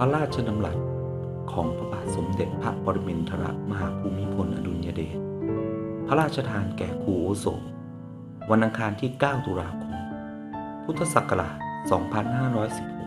พระราชดำรัสของพระบาทสมเด็จพระปรมินทรมหาภูมิพลอดุลยเดช พระราชทานแก่ครูโอโสวันอังคารที่ 9 ตุลาคม พุทธศักราช 2516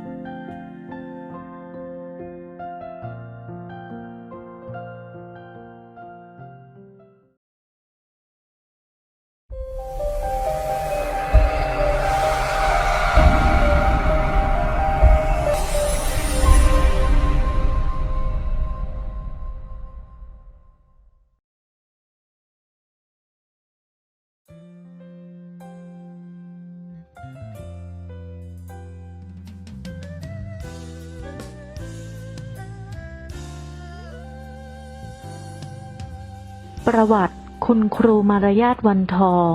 ประวัติ คุณครูมารยาทวันทอง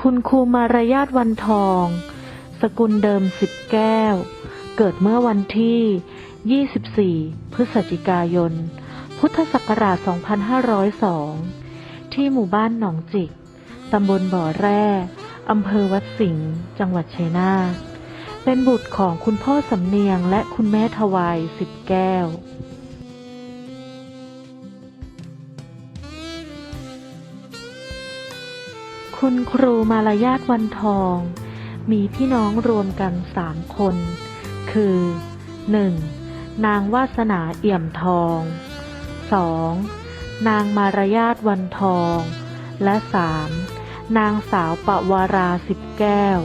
คุณครูมารยาทวันทอง สกุลเดิมสิบแก้ว เกิดเมื่อวันที่ 24 พฤศจิกายน พุทธศักราช 2502 ที่หมู่บ้านหนองจิก ตำบลบ่อแร่ อำเภอวัดสิงห์ จังหวัดชัยนาท เป็นบุตรของคุณพ่อสำเนียงและคุณแม่ทวายสิบแก้ว คุณครูมารยาทวันทอง มีพี่น้องรวมกันสามคน คือ 1. นางวาสนาเอี่ยมทอง 2. นางมารยาทวันทอง และ 3. นางสาวปวาราสิบแก้ว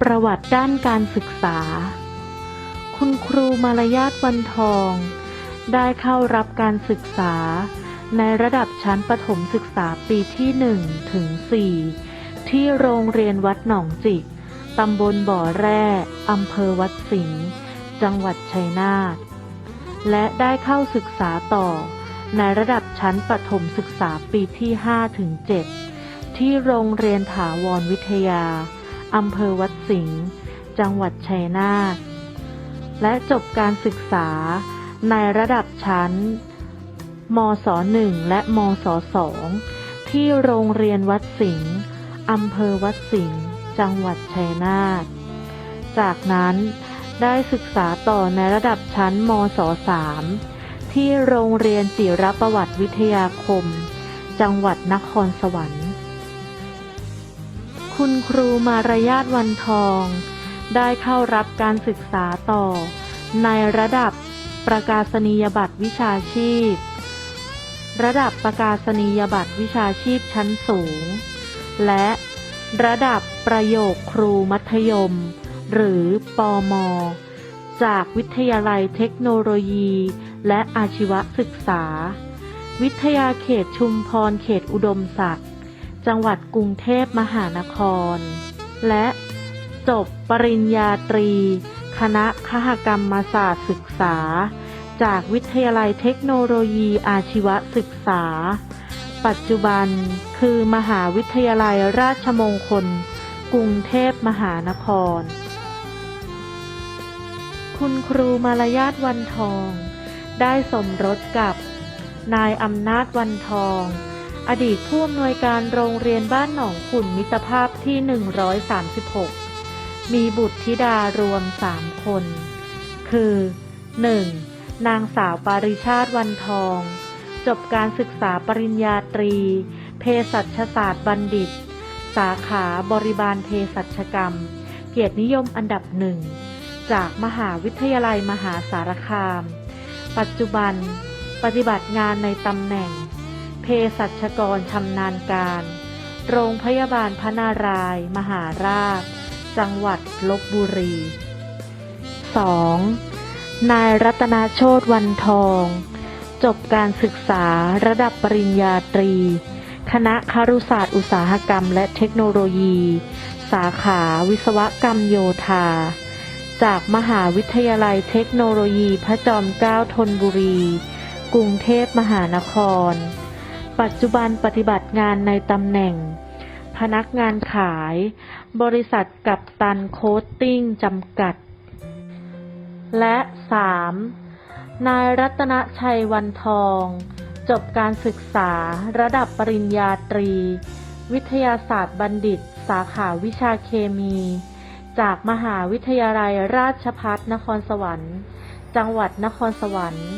ประวัติด้านการศึกษา คุณครูมารยาทวันทอง ได้เข้ารับการศึกษา ในระดับชั้นประถมศึกษาปีที่1ถึง4ที่โรงเรียนวัดหนองจิก ตำบลบ่อแร่อำเภอวัดสิงห์ จังหวัดชัยนาท และได้เข้าศึกษาต่อ ในระดับชั้นประถมศึกษาปีที่5ถึง7ที่โรงเรียนถาวรวิทยา อำเภอวัดสิงห์ จังหวัดชัยนาท และจบการศึกษาในระดับชั้น มศ1และมศ2ที่โรงเรียนวัดสิงห์อำเภอวัดสิงห์จังหวัดชัยนาท จากนั้นได้ศึกษาต่อในระดับชั้นมศ3ที่โรงเรียนจิรประวัติวิทยาคม จังหวัดนครสวรรค์ คุณครูมารยาทวันทอง ได้เข้ารับการศึกษาต่อในระดับประกาศนียบัตรวิชาชีพ ระดับประกาศนียบัตรวิชาชีพชั้นสูง และระดับประโยคครูมัธยม หรือปอมจากวิทยาลัยเทคโนโลยี และอาชีวศึกษา วิทยาเขตชุมพรเขตอุดมศักดิ์ จังหวัดกรุงเทพมหานคร และจบปริญญาตรี คณะคหกรรมศาสตร์ศึกษา จากวิทยาลัยเทคโนโลยีอาชีวศึกษา ปัจจุบันคือมหาวิทยาลัยราชมงคล กรุงเทพมหานคร คุณครูมารยาทวันทอง ได้สมรสกับ นายอำนาจวันทอง อดีตผู้อำนวยการโรงเรียนบ้านหนองขุ่นมิตรภาพที่ 136 มีบุตรธิดารวมสามคน คือ 1. นางสาวปาริชาติวันทอง จบการศึกษาปริญญาตรี เภสัชศาสตร์บัณฑิต สาขาบริบาลเภสัชกรรม เกียรตินิยมอันดับหนึ่ง จากมหาวิทยาลัยมหาสารคาม ปัจจุบัน ปฏิบัติงานในตำแหน่ง เภสัชกรชำนาญการ โรงพยาบาลพระนารายณ์มหาราช จังหวัดลบบุรี 2. นายรัตนาโชตวันทอง จบการศึกษาระดับปริญญาตรี คณะคารุศาสตร์อุตสาหกรรมและเทคโนโลยี สาขาวิศวกรรมโยธา จากมหาวิทยาลัยเทคโนโลยีพระจอมเกล้าธนบุรี กรุงเทพมหานคร ปัจจุบันปฏิบัติงานในตำแหน่ง พนักงานขาย บริษัทกับตันโคตติ้งจำกัด และ 3. นายรัตนชัยวันทอง จบการศึกษาระดับปริญญาตรี วิทยาศาสตร์บัณฑิต สาขาวิชาเคมี จากมหาวิทยาลัยราชภัฏนครสวรรค์ จังหวัดนครสวรรค์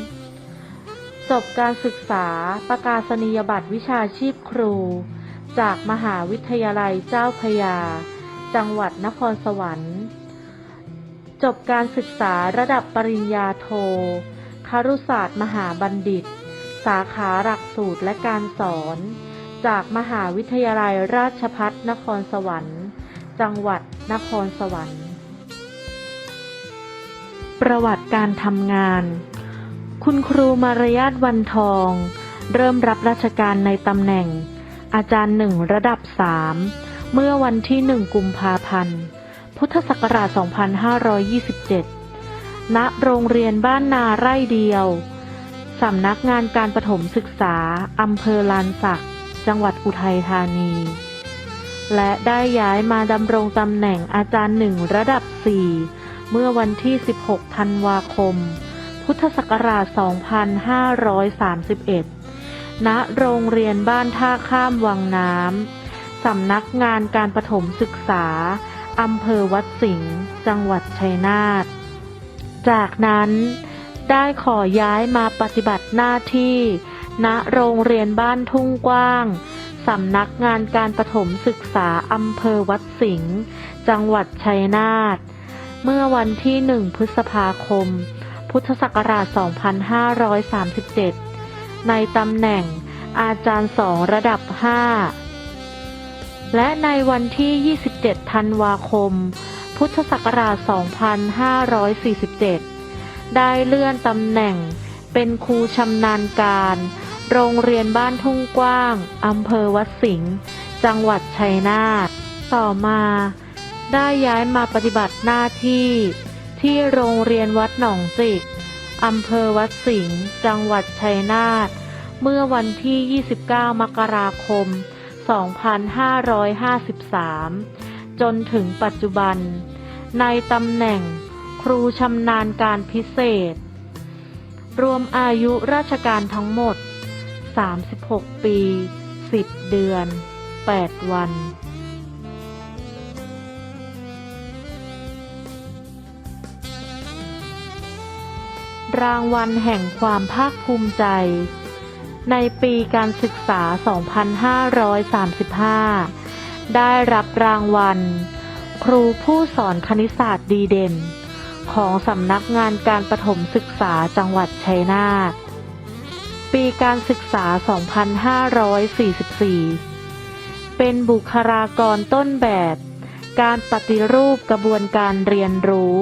จบการศึกษาประกาศนียบัตรวิชาชีพครู จากมหาวิทยาลัยเจ้าพยา จังหวัดนครสวรรค์ จบการศึกษาระดับปริญญาโท ครุศาสตร์มหาบัณฑิต สาขาหลักสูตรและการสอน จากมหาวิทยาลัยราชภัฏนครสวรรค์ จังหวัดนครสวรรค์ ประวัติการทำงาน คุณครูมารยาทวันทอง เริ่มรับราชการในตำแหน่ง อาจารย์หนึ่งระดับสามเมื่อวันที่หนึ่งกุมภาพันธ์ พุทธศักราช 2527 ณ โรงเรียนบ้านนาไร่เดียว สำนักงานการประถมศึกษา อำเภอลานสัก จังหวัดอุทัยธานี และได้ย้ายมาดำรงตำแหน่งอาจารย์หนึ่งระดับ 4 เมื่อวันที่ 16 ธันวาคม พุทธศักราช 2531 ณ โรงเรียนบ้านท่าข้ามวังน้ำ สำนักงานการประถมศึกษา อำเภอวัดสิงห์จังหวัดชัยนาท จากนั้นได้ขอย้ายมาปฏิบัติหน้าที่ ณโรงเรียนบ้านทุ่งกว้าง สำนักงานการประถมศึกษาอำเภอวัดสิงห์จังหวัดชัยนาท เมื่อวันที่หนึ่งพฤษภาคม พุทธศักราช 2537 ในตำแหน่งอาจารย์สองระดับ 5 และในวันที่ 27 ธันวาคม พุทธศักราช 2547 ได้เลื่อนตำแหน่งเป็นครูชำนาญการ โรงเรียนบ้านทุ่งกว้างอำเภอวัดสิงห์ จังหวัดชัยนาท ต่อมา ได้ย้ายมาปฏิบัติหน้าที่ ที่โรงเรียนวัดหนองจิกอำเภอวัดสิงห์ จังหวัดชัยนาท เมื่อวันที่ 29 มกราคม 2553 จนถึงปัจจุบัน ในตำแหน่งครูชำนาญการพิเศษ รวมอายุราชการทั้งหมด 36 ปี 10 เดือน 8 วันรางวัลแห่งความภาคภูมิใจ ในปีการศึกษา 2535 ได้รับรางวัล ครูผู้สอนคณิตศาสตร์ดีเด่น ของสำนักงานการประถมศึกษาจังหวัดชัยนาท ปีการศึกษา 2544 เป็นบุคลากรต้นแบบ การปฏิรูปกระบวนการเรียนรู้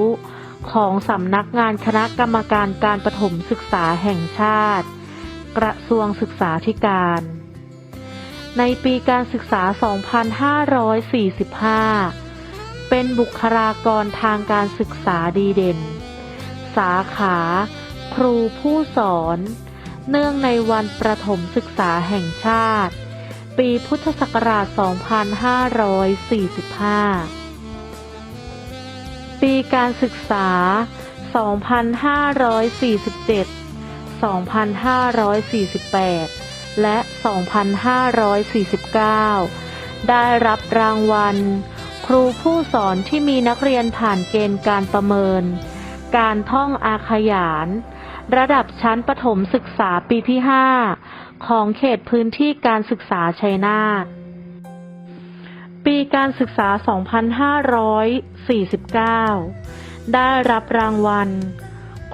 ของสำนักงานคณะกรรมการการประถมศึกษาแห่งชาติ กระทรวงศึกษาธิการ ในปีการศึกษา 2545 เป็นบุคลากรทางการศึกษาดีเด่น สาขา ครูผู้สอน เนื่องในวันประถมศึกษาแห่งชาติ ปีพุทธศักราช 2545 ปีการศึกษา 2547 2548 และ 2549 ได้รับรางวัล ครูผู้สอนที่มีนักเรียนผ่านเกณฑ์การประเมิน การท่องอาขยาน ระดับชั้นประถมศึกษาปีที่ 5 ของเขตพื้นที่การศึกษาชัยนาทปีการศึกษา 2549 ได้รับรางวัล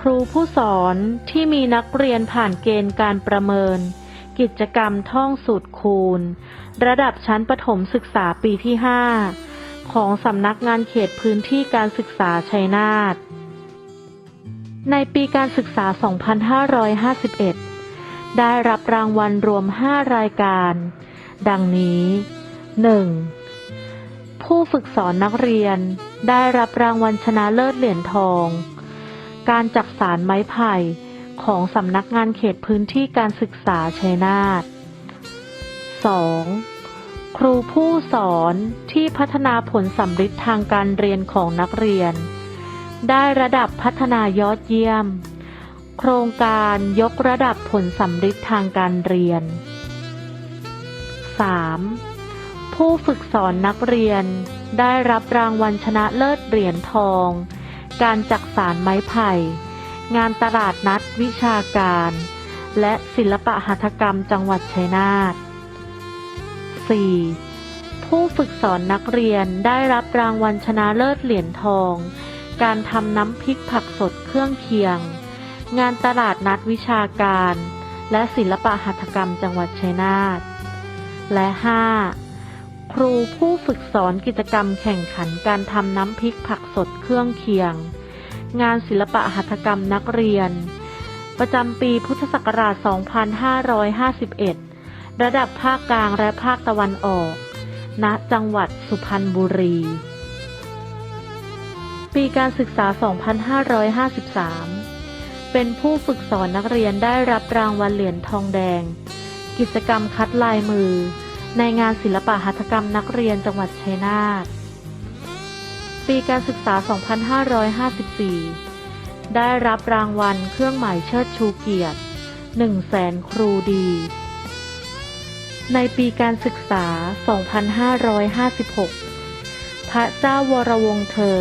ครูผู้สอนที่มีนักเรียนผ่านเกณฑ์การประเมิน กิจกรรมท่องสูตรคูณ ระดับชั้นประถมศึกษาปีที่ 5 ของสำนักงานเขตพื้นที่การศึกษาชัยนาทในปีการศึกษา 2551 ได้รับรางวัลรวม 5 รายการ ดังนี้ 1. ผู้ฝึกสอนนักเรียนได้รับรางวัลชนะเลิศเหรียญทอง การจักสารไม้ไผ่ของสำนักงานเขตพื้นที่การศึกษาชัยนาท 2. ครูผู้สอนที่พัฒนาผลสำฤทธิ์ทางการเรียนของนักเรียน ได้ระดับพัฒนายอดเยี่ยม โครงการยกระดับผลสำฤทธิ์ทางการเรียน 3. ผู้ฝึกสอนนักเรียนได้รับรางวัลชนะเลิศเหรียญทอง การจักสารไม้ไผ่ งานตลาดนัดวิชาการ และศิลปะหัตถกรรมจังหวัดชัยนาท 4. ผู้ฝึกสอนนักเรียนได้รับรางวัลชนะเลิศเหรียญทอง การทำน้ำพริกผักสดเครื่องเคียง งานตลาดนัดวิชาการ และศิลปะหัตถกรรมจังหวัดชัยนาท และ 5. ครูผู้ฝึกสอนกิจกรรมแข่งขันการทำน้ำพริกผักสดเครื่องเคียง งานศิลปะหัตถกรรมนักเรียน ประจำปีพุทธศักราช 2551 ระดับภาคกลางและภาคตะวันออก ณ จังหวัดสุพรรณบุรี ปีการศึกษา 2553 เป็นผู้ฝึกสอนนักเรียนได้รับรางวัลเหรียญทองแดง กิจกรรมคัดลายมือ ในงานศิลปะหัตถกรรมนักเรียนจังหวัดชัยนาท ปีการศึกษา 2554 ได้รับรางวัลเครื่องหมายเชิดชูเกียรติ 1 แสนครูดี ในปีการศึกษา 2556 พระเจ้าวรวงเธอ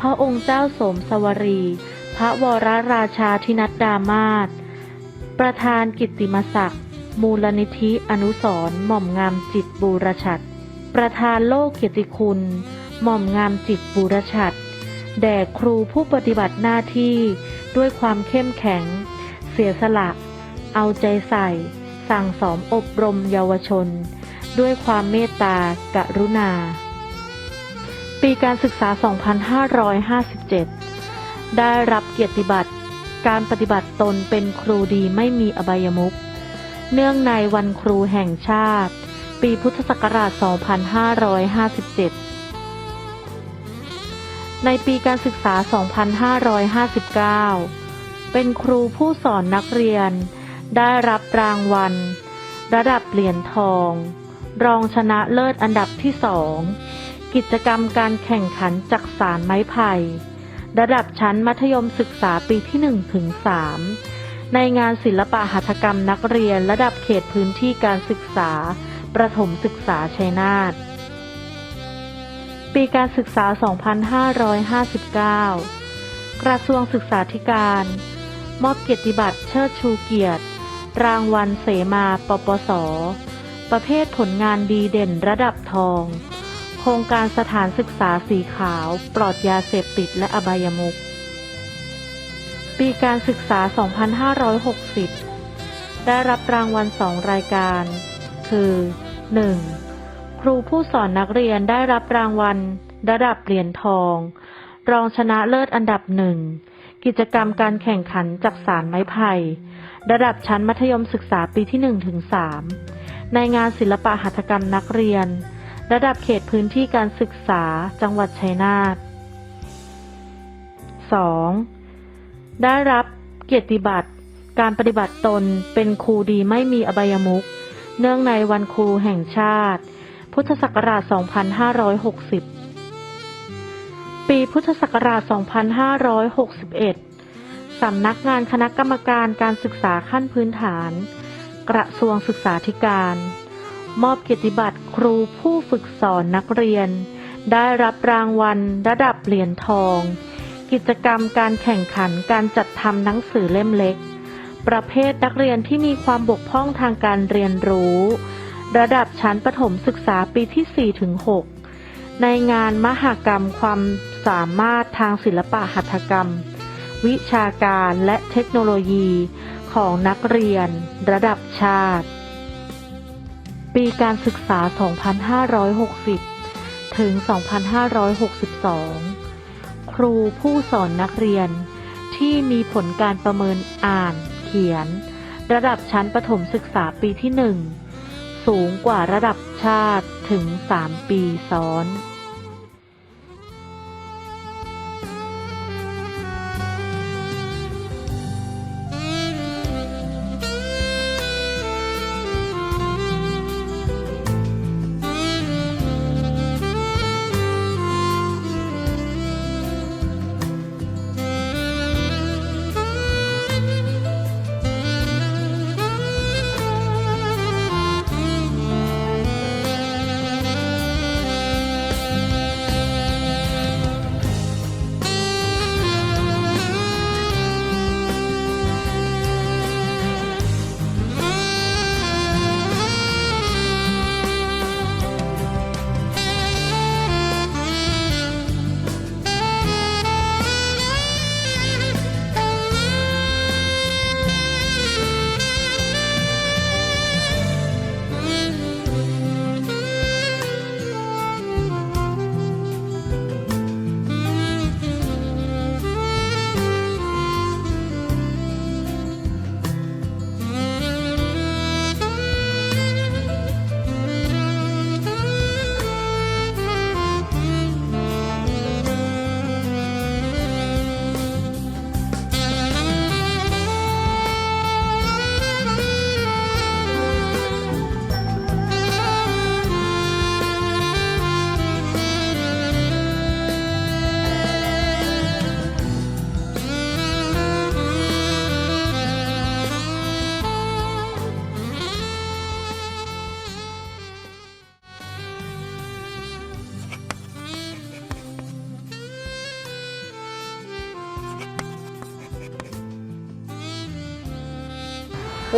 พระองค์เจ้าสมสวรี พระวรราชาธินัดดามาศประธานกิตติมศักดิ์ มูลนิธิอนุสรหม่อมงามจิตบูรชัด ประธานโลกเกียรติคุณ หม่อมงามจิตบูรชัด แด่ครูผู้ปฏิบัติหน้าที่ด้วยความเข้มแข็ง เสียสละ เอาใจใส่ สั่งสอนอบรมเยาวชน ด้วยความเมตตากรุณา ปีการศึกษา 2557 ได้รับเกียรติบัตรการปฏิบัติตนเป็นครูดีไม่มีอบายมุข เนื่องในวันครูแห่งชาติ ปีพุทธศักราช 2557 ในปีการศึกษา 2559 เป็นครูผู้สอนนักเรียน ได้รับรางวัล ระดับเหรียญทอง รองชนะเลิศอันดับที่สอง กิจกรรมการแข่งขันจักสารไม้ไผ่ ระดับชั้นมัธยมศึกษาปีที่1ถึง3 ในงานศิลปะหัตถกรรมนักเรียนระดับเขตพื้นที่การศึกษา ประถมศึกษาชัยนาท ปีการศึกษา 2559 กระทรวงศึกษาธิการ มอบเกียรติบัตรเชิดชูเกียรติ รางวัลเสมาปปส ประเภทผลงานดีเด่นระดับทอง โครงการสถานศึกษาสีขาว ปลอดยาเสพติดและอบายมุข ปีการศึกษา 2560 ได้รับรางวัลสองรายการ คือ 1. ครูผู้สอนนักเรียนได้รับรางวัล ระดับเหรียญทอง รองชนะเลิศอันดับหนึ่ง กิจกรรมการแข่งขันจักสารไม้ไผ่ ระดับชั้นมัธยมศึกษาปีที่1ถึง3ในงานศิลปะหัตถกรรมนักเรียน ระดับเขตพื้นที่การศึกษา จังหวัดชัยนาท 2. ได้รับเกียรติบัตร การปฏิบัติตนเป็นครูดีไม่มีอบายมุขเนื่องในวันครูแห่งชาติ พุทธศักราช 2560 ปีพุทธศักราช 2561 สำนักงานคณะกรรมการการศึกษาขั้นพื้นฐาน กระทรวงศึกษาธิการ มอบเกียรติบัตรครูผู้ฝึกสอนนักเรียน ได้รับรางวัลระดับเหรียญทอง กิจกรรมการแข่งขันการจัดทำหนังสือเล่มเล็ก ประเภทนักเรียนที่มีความบกพร่องทางการเรียนรู้ ระดับชั้นประถมศึกษาปีที่4ถึง6ในงานมหกรรมความสามารถทางศิลปะหัตถกรรม วิชาการและเทคโนโลยีของนักเรียน ระดับชาติ ปีการศึกษา 2560 ถึง 2562 ครูผู้สอนนักเรียน ที่มีผลการประเมินอ่าน เขียน ระดับชั้นประถมศึกษาปีที่1สูงกว่าระดับชาติถึง 3 ปีซ้อน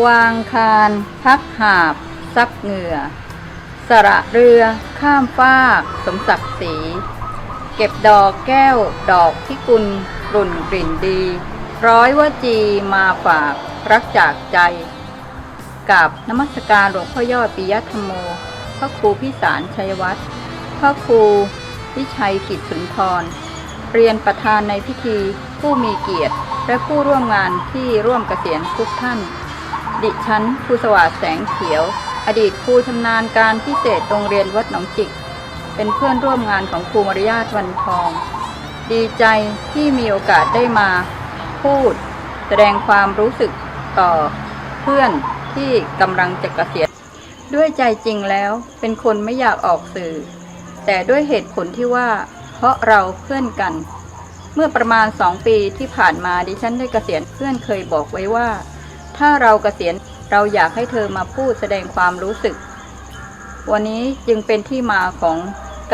วางคานพักหาบ ซักเหงื่อ สระเรือข้ามฟากสมศักดิ์ศรีเก็บดอกแก้วดอกพิกุลรุ่นกลิ่นดี ร้อยวจีมาฝากรักจากใจกับนมัสการหลวงพ่อยอดปิยธรรมโม พระครูพิสารชัยวัฒน์พระครูวิชัยกิจสุนทร เรียนประธานในพิธีผู้มีเกียรติ และผู้ร่วมงานที่ร่วมเกษียณทุกท่าน ดิฉันครูสวัสดิ์แสงเขียว อดีตครูชำนาญการพิเศษโรงเรียนวัดหนองจิก เป็นเพื่อนร่วมงานของครูมารยาทวันทอง ดีใจที่มีโอกาสได้มา พูด แสดงความรู้สึกต่อเพื่อนที่กำลังจะเกษียณด้วยใจจริงแล้วเป็นคนไม่อยากออกสื่อ แต่ด้วยเหตุผลที่ว่า เพราะเราเพื่อนกัน เมื่อประมาณสองปีที่ผ่านมาดิฉันได้เกษียณเพื่อนเคยบอกไว้ว่า ถ้าเราเกษียณเราอยากให้เธอมาพูดแสดงความรู้สึก วันนี้จึงเป็นที่มาของ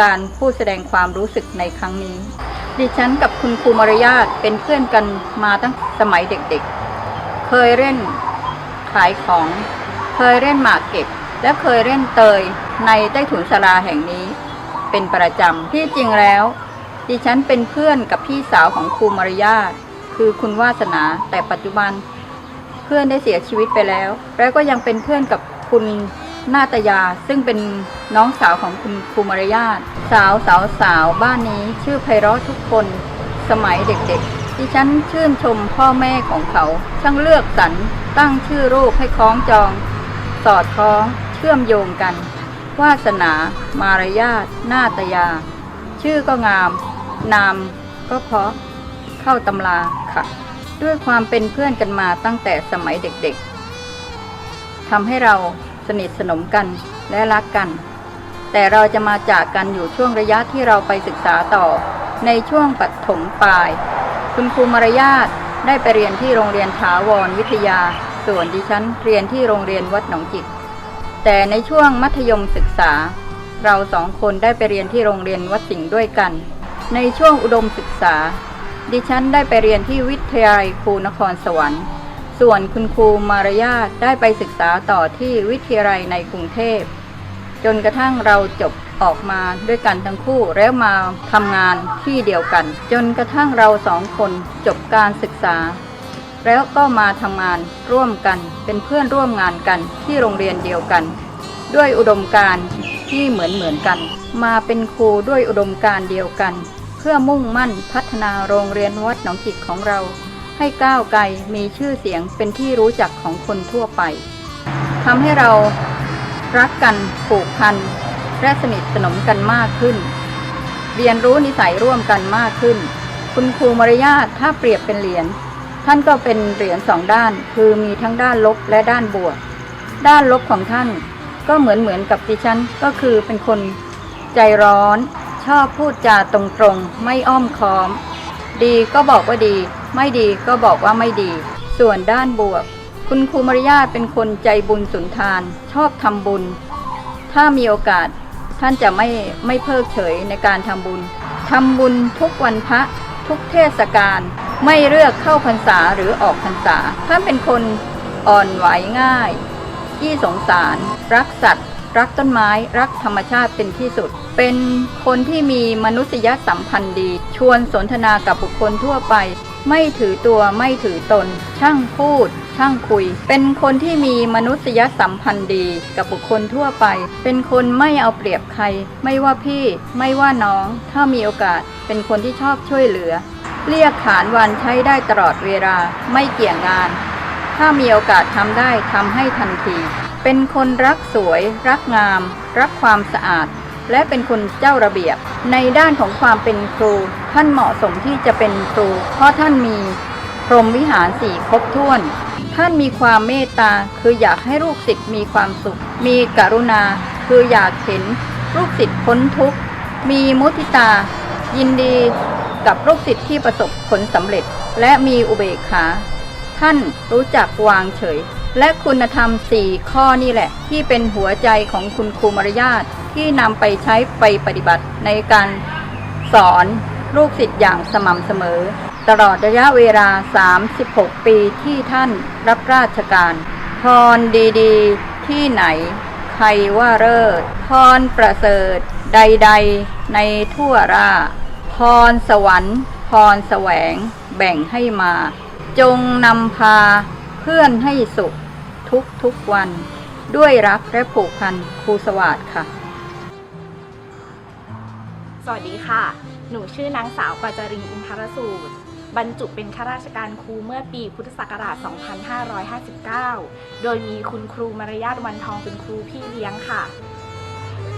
การพูดแสดงความรู้สึกในครั้งนี้ ดิฉันกับคุณครูมารยาทเป็นเพื่อนกันมาตั้งสมัยเด็กๆ เคยเล่นขายของ เคยเล่นหมากเก็บ และเคยเล่นเตยในใต้ถุนศาลาแห่งนี้ เป็นประจำที่จริงแล้ว ดิฉันเป็นเพื่อนกับพี่สาวของครูมารยาทคือคุณวาสนาแต่ปัจจุบัน เพื่อนได้เสียชีวิตไปแล้ว แล้วก็ยังเป็นเพื่อนกับคุณนาตยา ซึ่งเป็นน้องสาวของคุณครูมารยาทสาวสาวสาวบ้านนี้ชื่อไพเราะทุกคนสมัยเด็กๆ ดิฉันชื่นชมพ่อแม่ของเขา ช่างเลือกสรรตั้งชื่อรูปให้คล้องจอง สอดคล้อง เชื่อมโยงกัน วาสนา มารยาทนาตยา ชื่อก็งาม นามก็เพราะเข้าตำราค่ะ ด้วยความเป็นเพื่อนกันมาตั้งแต่สมัยเด็กๆทำให้เราสนิทสนมกันและรักกัน แต่เราจะมาจากกันอยู่ช่วงระยะที่เราไปศึกษาต่อ ในช่วงปัถมปลาย คุณครูมารยาทได้ไปเรียนที่โรงเรียนถาวรวิทยา ส่วนดิฉันเรียนที่โรงเรียนวัดหนองจิก แต่ในช่วงมัธยมศึกษา เราสองคนได้ไปเรียนที่โรงเรียนวัดสิงห์ด้วยกัน ในช่วงอุดมศึกษา ดิฉันได้ไปเรียนที่วิทยาลัยครูนครสวรรค์ ส่วนคุณครูมารยาทได้ไปศึกษาต่อที่วิทยาลัยในกรุงเทพ จนกระทั่งเราจบออกมาด้วยกันทั้งคู่แล้วมาทำงานที่เดียวกัน จนกระทั่งเราสองคนจบการศึกษา แล้วก็มาทำงานร่วมกันเป็นเพื่อนร่วมงานกันที่โรงเรียนเดียวกัน ด้วยอุดมการณ์ที่เหมือนเหมือนกัน มาเป็นครูด้วยอุดมการณ์เดียวกัน พื่อมุ่งมั่นพัฒนาโรงเรียนวัดหนองจิกของเรา ให้ก้าวไกลมีชื่อเสียงเป็นที่รู้จักของคนทั่วไปทำให้เรารักกันผูกพันและสนิทสนมกันมากขึ้น เรียนรู้นิสัยร่วมกันมากขึ้น คุณครูมารยาทถ้าเปรียบเป็นเหรียญท่านก็เป็นเหรียญสองด้าน คือมีทั้งด้านลบและด้านบวก ด้านลบของท่านก็เหมือนเหมือนกับดิฉันก็คือเป็นคนใจร้อน ชอบพูดจาตรงๆ ไม่อ้อมค้อม ดีก็บอกว่าดี ไม่ดีก็บอกว่าไม่ดี ส่วนด้านบวก คุณครูมารยาทเป็นคนใจบุญสุนทาน ชอบทำบุญ ถ้ามีโอกาสท่านจะไม่ไม่เพิกเฉยในการทำบุญทำบุญทุกวันพระทุกเทศกาลไม่เลือกเข้าพรรษาหรือออกพรรษา ท่านเป็นคนอ่อนไหวง่าย ที่สงสาร รักสัตว์ รักต้นไม้ รักธรรมชาติเป็นที่สุด เป็นคนที่มีมนุษยสัมพันธ์ดี ชวนสนทนากับบุคคลทั่วไป ไม่ถือตัวไม่ถือตน ช่างพูด ช่างคุย เป็นคนที่มีมนุษยสัมพันธ์ดีกับบุคคลทั่วไป เป็นคนไม่เอาเปรียบใคร ไม่ว่าพี่ไม่ว่าน้อง ถ้ามีโอกาส เป็นคนที่ชอบช่วยเหลือ เรียกขานวันใช้ได้ตลอดเวลา ไม่เกี่ยงงาน ถ้ามีโอกาสทำได้ทำให้ทันที เป็นคนรักสวย รักงาม รักความสะอาด และเป็นคนเจ้าระเบียบ ในด้านของความเป็นครู ท่านเหมาะสมที่จะเป็นครู เพราะท่านมีพรหมวิหารสี่ครบถ้วน ท่านมีความเมตตาคืออยากให้ลูกศิษย์มีความสุข มีกรุณา คืออยากเห็นลูกศิษย์พ้นทุกข์ มีมุทิตา ยินดีกับลูกศิษย์ที่ประสบผลสำเร็จ และมีอุเบกขา ท่านรู้จักวางเฉย และคุณธรรมสี่ข้อนี่แหละ ที่เป็นหัวใจของคุณครูมารยาทที่นำไปใช้ไปปฏิบัติในการสอนลูกศิษย์อย่างสม่ำเสมอ ตลอดระยะเวลา 36 ปีที่ท่านรับราชการพรดีๆ ที่ไหน ใครว่าเลิศพรประเสริฐ ใดๆ ในทั่วราพรสวรรค์พรแสวง แบ่งให้มา จงนำพาเพื่อนให้สุข ทุกทุกๆวัน ด้วยรักและผูกพันครูสวัสดิ์ค่ะ สวัสดีค่ะ หนูชื่อนางสาวปาจารีอินทรสูตร บรรจุเป็นข้าราชการครูเมื่อปีพุทธศักราช 2559 โดยมีคุณครูมารยาทวันทองเป็นครูพี่เลี้ยงค่ะ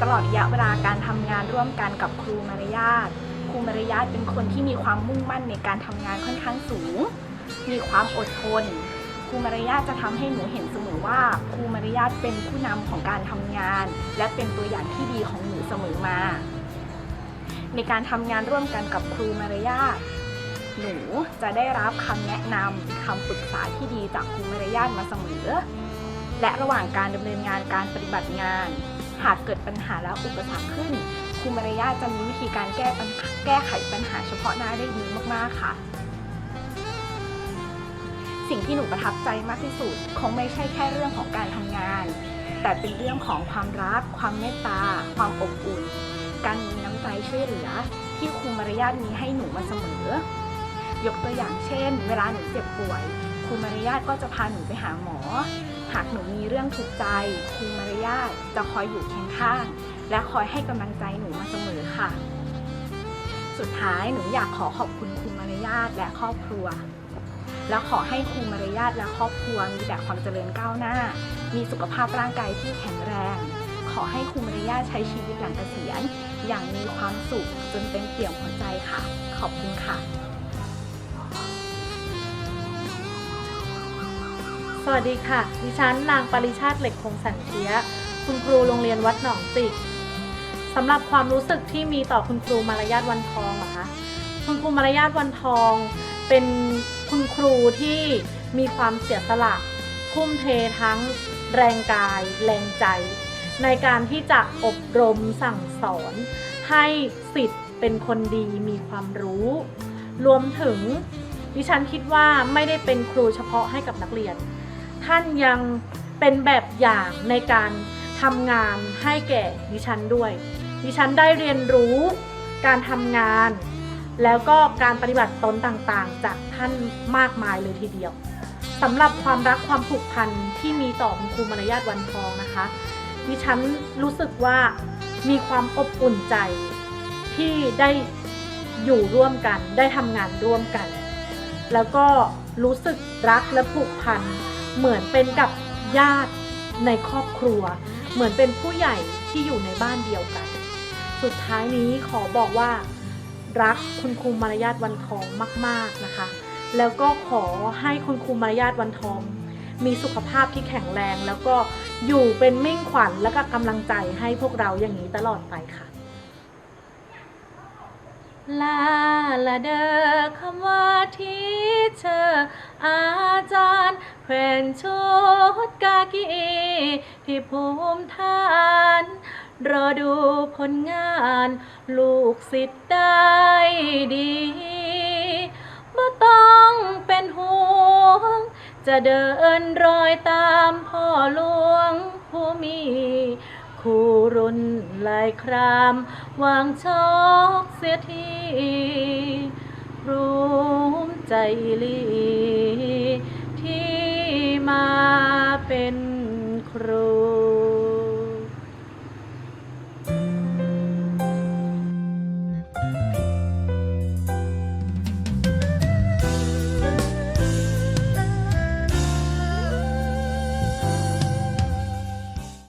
ตลอดระยะเวลาการทำงานร่วมกันกับครูมารยาทครูมารยาทเป็นคนที่มีความมุ่งมั่นในการทำงานค่อนข้างสูง มีความอดทน รูมารยาทจะทำให้หนูเห็นเสมอว่าครูมารยาทเป็นผู้นำของการทำงาน และเป็นตัวอย่างที่ดีของหนูเสมอมา ในการทำงานร่วมกันกับครูมารยาทหนูจะได้รับคำแนะนำคำปรึกษาที่ดีจากครูมารยาทมาเสมอ และระหว่างการดำเนินงานการปฏิบัติงาน หากเกิดปัญหาและอุปสรรคขึ้นครูมารยาทจะมีวิธีการแก้ปัญหาแก้ไขปัญหาเฉพาะหน้าได้ดีมากๆค่ะ สิ่งที่หนูประทับใจมากที่สุด คงไม่ใช่แค่เรื่องของการทำงาน แต่เป็นเรื่องของความรัก ความเมตตา ความอบอุ่น การมีน้ำใจช่วยเหลือ ที่ครูมารยาทมีให้หนูมาเสมอ ยกตัวอย่างเช่น เวลาหนูเจ็บป่วยครูมารยาทก็จะพาหนูไปหาหมอ หากหนูมีเรื่องทุกข์ใจครูมารยาทจะคอยอยู่เคียงข้าง และคอยให้กำลังใจหนูมาเสมอค่ะ สุดท้ายหนูอยากขอขอบคุณครูมารยาทและครอบครัว และขอให้ครูมารยาทและครอบครัวมีแต่ความเจริญก้าวหน้า มีสุขภาพร่างกายที่แข็งแรง ขอให้ครูมารยาทใช้ชีวิตหลังเกษียณ อย่างมีความสุขจนเต็มเปี่ยมหัวใจค่ะ ขอบคุณค่ะ สวัสดีค่ะ ดิฉันนางปริชาติเหล็กคงสันเทียคุณครูโรงเรียนวัดหนองจิกสำหรับความรู้สึกที่มีต่อคุณครูมารยาทวันทองเหรอคะคุณครูมารยาทวันทองเป็น คุณครูที่มีความเสียสละทุ่มเททั้งแรงกาย แรงใจ ในการที่จะอบรมสั่งสอน ให้สิทธิ์เป็นคนดีมีความรู้ รวมถึงดิฉันคิดว่าไม่ได้เป็นครูเฉพาะให้กับนักเรียน ท่านยังเป็นแบบอย่างในการทำงานให้แก่ดิฉันด้วย ดิฉันได้เรียนรู้การทำงาน แล้วก็การปฏิบัติตนต่างๆ จากท่านมากมายเลยทีเดียวสำหรับความรักความผูกพันที่มีต่อคุณครูมารยาทวันทองนะคะดิฉันรู้สึกว่ามีความอบอุ่นใจที่ได้อยู่ร่วมกัน ได้ทำงานร่วมกัน แล้วก็รู้สึกรักและผูกพันเหมือนเป็นกับญาติในครอบครัว เหมือนเป็นผู้ใหญ่ที่อยู่ในบ้านเดียวกัน สุดท้ายนี้ขอบอกว่า รักคุณครูมารยาทวันทองมาก ๆนะคะ แล้วก็ขอให้คุณครูมารยาทวันทอง มีสุขภาพที่แข็งแรง แล้วก็อยู่เป็นมิ่งขวัญและก็กำลังใจให้พวกเราอย่างนี้ตลอดไปค่ะ ลาละเดอคำว่าที่เธออาจารย์แขวนชุดกากีที่ภูมิฐาน รอดูผลงานลูกศิษย์ได้ดีบ่ต้องเป็นห่วง จะเดินรอยตามพ่อหลวงผู้มีคู่รุ่นลายครามวางชอกเสียทีรู้ใจลีที่มาเป็นครู